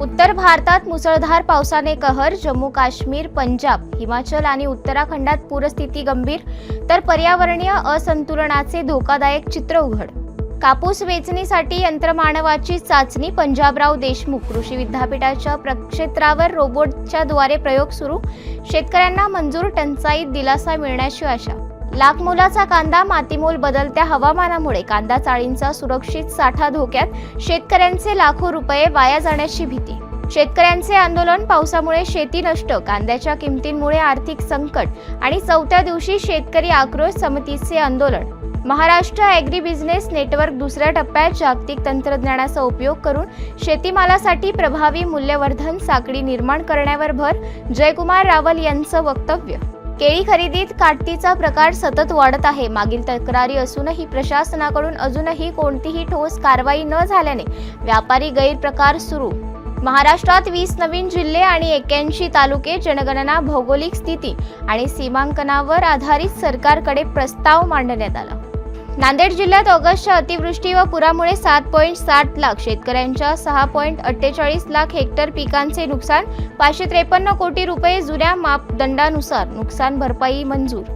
उत्तर भारतात मुसळधार पावसाने कहर जम्मू काश्मीर पंजाब हिमाचल आणि उत्तराखंडात पूरस्थिती गंभीर तर पर्यावरणीय असंतुलनाचे धोकादायक चित्र उघड. कापूस वेचणीसाठी यंत्रमानवाची चाचणी पंजाबराव देशमुख कृषी विद्यापीठाच्या प्रक्षेत्रावर रोबोटच्या द्वारे प्रयोग सुरू शेतकऱ्यांना मंजूर टंचाईत दिलासा मिळण्याची आशा लाखमोलाचा कांदा मातीमोल बदलत्या हवामानामुळे कांदा चाळींचा सुरक्षित साठा धोक्यात शेतकऱ्यांचे लाखो रुपये वाया जाण्याची भीती. शेतकऱ्यांचे आंदोलन पावसामुळे शेती नष्ट कांद्याच्या किमतींमुळे आर्थिक संकट आणि चौथ्या दिवशी शेतकरी आक्रोश समितीचे आंदोलन. महाराष्ट्र ॲग्री बिझनेस नेटवर्क दुसऱ्या टप्प्यात जागतिक तंत्रज्ञानाचा उपयोग करून शेतीमालासाठी प्रभावी मूल्यवर्धन साखळी निर्माण करण्यावर भर जयकुमार रावल यांचं वक्तव्य. केळी खरेदीत काटतीचा प्रकार सतत वाढत आहे. मागील तक्रारी असूनही प्रशासनाकडून अजूनही कोणतीही ठोस कारवाई न झाल्याने व्यापारी गैरप्रकार सुरू. महाराष्ट्रात वीस नवीन जिल्हे आणि एक्क्याऐंशी तालुके जनगणना भौगोलिक स्थिती आणि सीमांकनावर आधारित सरकारकडे प्रस्ताव मांडण्यात आला. नांदेड जिल्ह्यात ऑगस्टच्या अतिवृष्टी व पुरामुळे सात पॉईंट साठ लाख शेतकऱ्यांच्या सहा पॉईंट अठ्ठेचाळीस लाख हेक्टर पिकांचे नुकसान पाचशे त्रेपन्न कोटी रुपये जुन्या मापदंडानुसार नुकसान भरपाई मंजूर